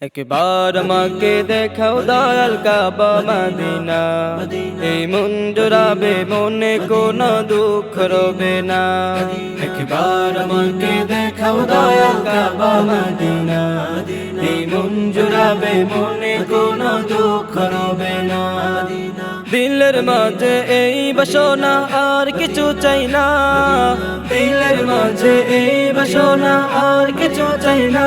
একবার আমাকে দেখাও দয়াল কাবা মাদিনা। এই মন জোড়াবে মনে কোনো দুঃখ রবে না। একবার আমাকে দেখাও দয়াল কাবা মাদিনা। এই মন জোড়াবে মনে কোনো দুঃখ রবে না। দিলের মাঝে এই বাসনা আর কিছু চাই না। দিলের মাঝে এই বাসনা আর কিছু চাই না।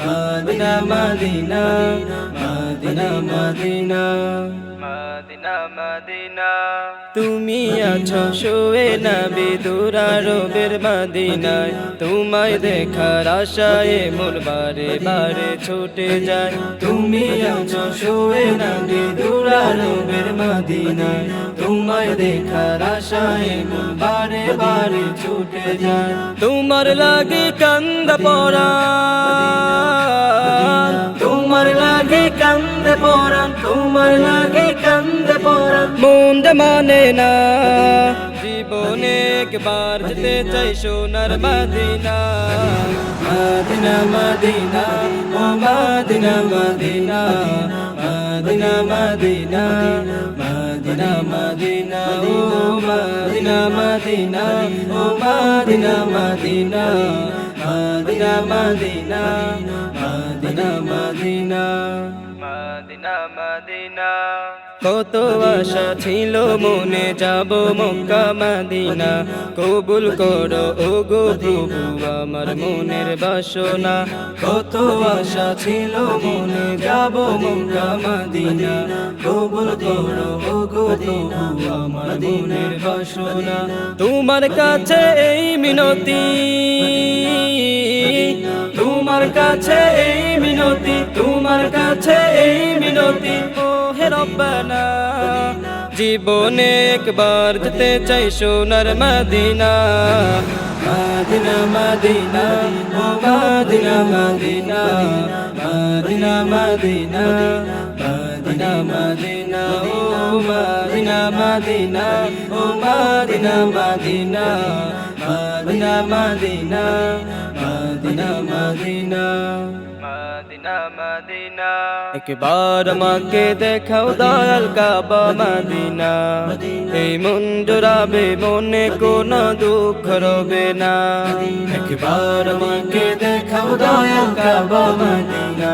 মাদিনা মাদিনা মাদিনা মাদিনা। তুমি আছো শুয়ে না বিদুরা রবের মাদিনায়। তোমায় দেখার আশায় মোর বারে বারে ছুটে যায়। তুমি আছো শুয়ে না বিদুরা রবের মাদিনায়। তোমায় দেখার আশায় মোর বারে বারে ছুটে যায়। তোমার লাগে কান্দ পড়া। লাগে কান্দে পরান তোমার লাগে কান্দে পরান মন মানে না। জীবনে একবার যেতে চাই সোনার মাদিনা। মাদিনা মাদিনা ও মাদিনা মাদিনা। মাদিনা মাদিনা মাদিনা মাদিনা ও মাদিনা মাদিনা ও মাদিনা মাদিনা। মাদিনা মাদিনা মাদিনা মাদিনা। মাদিনা মাদিনা। কত আশা ছিল মনে যাব মক্কা মাদিনা। কবুল করো ও গো প্রভু আমার মনের বাসনা। কত আশা ছিল মনে যাব মক্কা মাদিনা। কবুল করো ও গো প্রভু আমার মনের বাসনা। তোমার কাছে এই মিনতি। তোমার কাছে এই মিনতি, তোমার কাছে এই মিনতি। ও হে রব্বানা, জীবনে একবার যেতে চাই সোনার মাদিনা। মাদিনা মাদিনা, ও মাদিনা মাদিনা মাদিনা মাদিনা মাদিনা মাদিনা, ও মাদিনা মাদিনা, ও মাদিনা মাদিনা মাদিনা মাদিনা। মাদিনা মদিনা। একবার মাকে দেখাও দয়াল কাবা মদিনা। এই মন জোড়াবে মনে কোনো দুঃখ রবে না। একবার মাকে দেখাও দয়াল কাবা মাদিনা।